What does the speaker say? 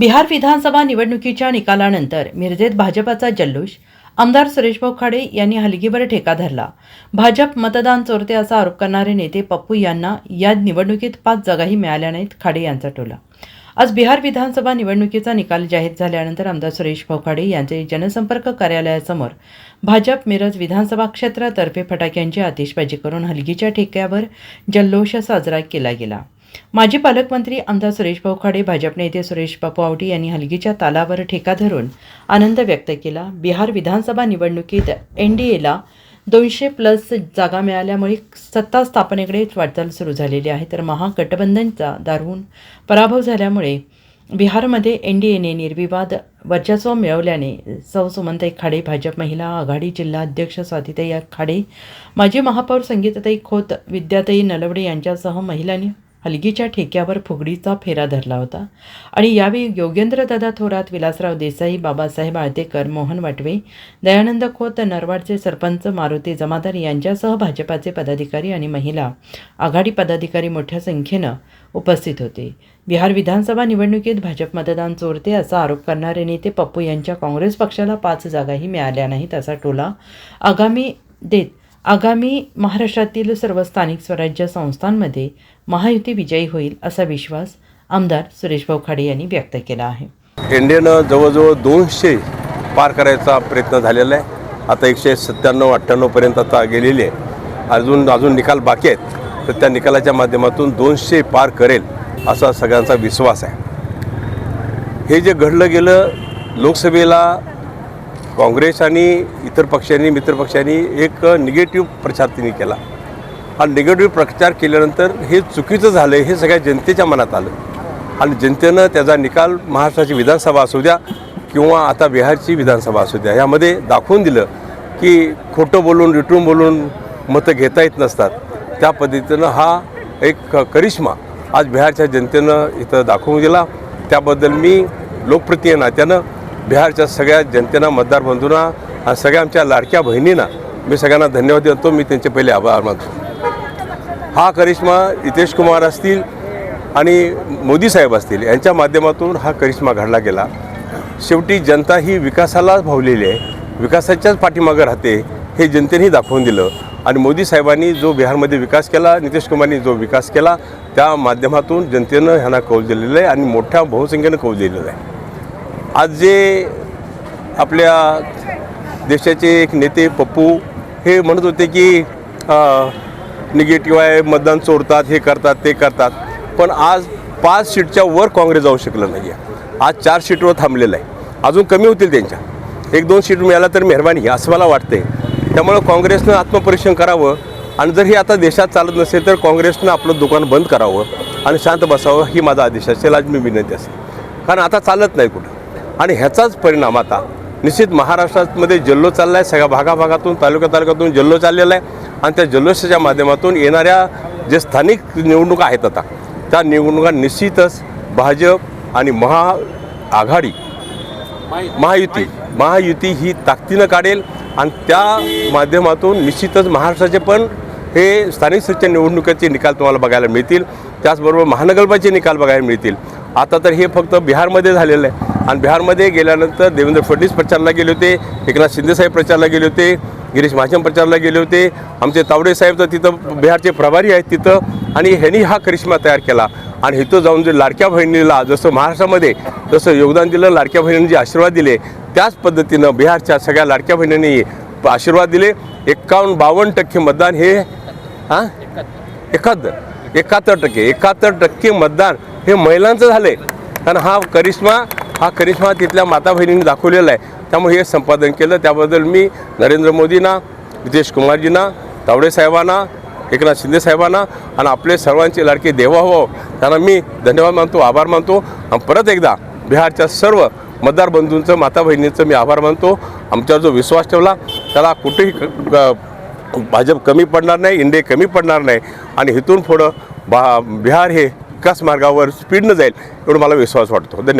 बिहार विधानसभा निवडणुकीच्या निकालानंतर मिरजेत भाजपाचा जल्लोष आमदार सुरेशभाऊ खाडे यांनी हलगीवर ठेका धरला. भाजप मतदान चोरते असा आरोप करणारे नेते पप्पू यांना या निवडणुकीत पाच जागाही मिळाल्या नाहीत खाडे यांचा टोला. आज बिहार विधानसभा निवडणुकीचा निकाल जाहीर झाल्यानंतर आमदार सुरेश भाऊ खाडे यांचे जनसंपर्क कार्यालयासमोर भाजप मिरज विधानसभा क्षेत्रातर्फे फटाक्यांची आतिषबाजी करून हलगीच्या ठेक्यावर जल्लोष साजरा केला गेला. माजी पालकमंत्री आमदार सुरेश भाऊ खाडे भाजप नेते सुरेश बापू आवटी यांनी हलगीच्या तालावर ठेका धरून आनंद व्यक्त केला. बिहार विधानसभा निवडणुकीत एन डी एला दोनशे प्लस जागा मिळाल्यामुळे सत्ता स्थापनेकडेच वाटचाल सुरू झालेली आहे. तर महागठबंधनचा दारून पराभव झाल्यामुळे बिहारमध्ये एन डी एने निर्विवाद वर्चस्व मिळवल्याने सौ सुमनताई खाडे भाजप महिला आघाडी जिल्हा अध्यक्ष स्वातीताई खाडे माजी महापौर संगीताताई खोत विद्याताई नलवडे यांच्यासह महिलांनी हलगीच्या ठेक्यावर फुगडीचा फेरा धरला होता. आणि यावेळी योगेंद्रदादा थोरात विलासराव देसाई बाबासाहेब आळतेकर मोहन वाटवे दयानंद खोत नरवाडचे सरपंच मारुती जमादार यांच्यासह भाजपाचे पदाधिकारी आणि महिला आघाडी पदाधिकारी मोठ्या संख्येनं उपस्थित होते. बिहार विधानसभा निवडणुकीत भाजप मतदान चोरते असा आरोप करणारे नेते पप्पू यांच्या काँग्रेस पक्षाला पाच जागाही मिळाल्या नाहीत असा टोला आगामी देत आगामी महाराष्ट्रातील सर्व स्थानिक स्वराज्य संस्थांमध्ये महायुती विजयी होईल असा विश्वास आमदार सुरेशभाऊ खाडे यांनी व्यक्त केला आहे. एनडीएनं जवळजवळ दोनशे पार करायचा प्रयत्न झालेला आहे. आता एकशे सत्त्याण्णव अठ्ठ्याण्णवपर्यंत आता गेलेली आहे. अजून अजून निकाल बाकी आहेत. तर त्या निकालाच्या माध्यमातून दोनशे पार करेल असा सगळ्यांचा विश्वास आहे. हे जे घडलं गेलं लोकसभेला काँग्रेस आणि इतर पक्षांनी मित्रपक्षांनी एक निगेटिव्ह प्रचार त्यांनी केला. हा निगेटिव्ह प्रचार केल्यानंतर हे चुकीचं झालं हे सगळ्या जनतेच्या मनात आलं. आणि जनतेनं त्याचा निकाल महाराष्ट्राची विधानसभा असू द्या किंवा आता बिहारची विधानसभा असू द्या यामध्ये दाखवून दिलं की खोटं बोलून रिटून बोलून मतं घेता येत नसतात. त्या पद्धतीनं हा एक करिश्मा आज बिहारच्या जनतेनं इथं दाखवून दिला. त्याबद्दल मी लोकप्रिय नात्यानं बिहारच्या सगळ्या जनतेना मतदार बंधूंना आणि सगळ्या आमच्या लाडक्या बहिणींना मी सगळ्यांना धन्यवाद देतो. मी त्यांचे पहिले आभार मानतो. हा करिश्मा नितेश कुमार असतील आणि मोदी साहेब असतील यांच्या माध्यमातून हा करिश्मा घडला गेला. शेवटी जनता ही विकासाला भावलेली आहे. विकासाच्याच पाठीमागं राहते हे जनतेनेही दाखवून दिलं. आणि मोदी साहेबांनी जो बिहारमध्ये विकास केला नितीश कुमारनी जो विकास केला त्या माध्यमातून जनतेनं ह्यांना कौल दिलेलं आहे आणि मोठ्या बहुसंख्येनं कौल दिलेलं आहे. आज जे आपल्या देशाचे एक नेते पप्पू हे म्हणत होते की निगेटिव्ह आहे मतदान चोरतात हे करतात ते करतात. पण आज पाच सीटच्या वर काँग्रेस जाऊ शकलं नाही आहे आज चार सीटवर थांबलेलं आहे. अजून कमी होतील त्यांच्या. एक दोन सीट मिळाला तर मेहरबानी असं मला वाटते त्यामुळं काँग्रेसनं आत्मपरीक्षण करावं आणि जर हे आता देशात चालत नसेल तर काँग्रेसनं आपलं दुकान बंद करावं आणि शांत बसावं ही माझा आदेश असेल. आज मी विनंती असेल. कारण आता चालत नाही कुठं. आणि ह्याचाच परिणाम आता. निश्चित महाराष्ट्रामध्ये जल्लोष चालला आहे सगळ्या भागाभागातून तालुका तालुक्यातून जल्लोष चाललेला आहे. आणि त्या जल्लोषाच्या माध्यमातून येणाऱ्या जे स्थानिक निवडणुका आहेत आता त्या निवडणुका निश्चितच भाजप आणि महा आघाडी महायुती. महायुती ही ताकदीनं काढेल. आणि त्या माध्यमातून निश्चितच महाराष्ट्राचे पण हे स्थानिक स्वराज्य निवडणुकीचे निकाल तुम्हाला बघायला मिळतील. त्याचबरोबर महानगरपालिकेचे निकाल बघायला मिळतील. आता तर हे फक्त बिहारमध्ये झालेलं आहे. आणि बिहारमध्ये गेल्यानंतर देवेंद्र फडणवीस प्रचारला गेले होते एकनाथ शिंदेसाहेब प्रचारला गेले होते गिरीश महाजन प्रचारला गेले होते आमचे तावडे साहेब तर तिथं बिहारचे प्रभारी आहेत तिथं आणि ह्यांनी हा करिश्मा तयार केला. आणि इथं जाऊन जे लाडक्या बहिणीला जसं महाराष्ट्रामध्ये जसं योगदान दिलं लाडक्या बहिणींनी जे आशीर्वाद दिले त्याच पद्धतीनं बिहारच्या सगळ्या लाडक्या बहिणींनी आशीर्वाद दिले. एक्कावन्न बावन्न टक्के मतदान हे हां? एकाहत्तर. एकाहत्तर टक्के. एकाहत्तर टक्के मतदान हे महिलांचं झालं आहे कारण हा करिश्मा हा करिश्मा तिथल्या माता बहिणींनी दाखवलेला आहे. त्यामुळे हे संपादन केलं. त्याबद्दल मी नरेंद्र मोदींना नितेश कुमारजींना तावडे साहेबांना एकनाथ शिंदे साहेबांना आणि आपले सर्वांचे लाडके देवाभाव त्यांना मी धन्यवाद मानतो आभार मानतो. आणि परत एकदा बिहारच्या सर्व मतदार बंधूंचं माता बहिणींचं मी आभार मानतो. आमच्यावर जो विश्वास ठेवला त्याला कुठेही क- भाजप कमी पडणार नाही इंडे कमी पडणार नाही. आणि इथून पुढं बा बिहार हे विकास मार्गावर स्पीडनं जाईल एवढं मला विश्वास वाटतो. धन्यवाद.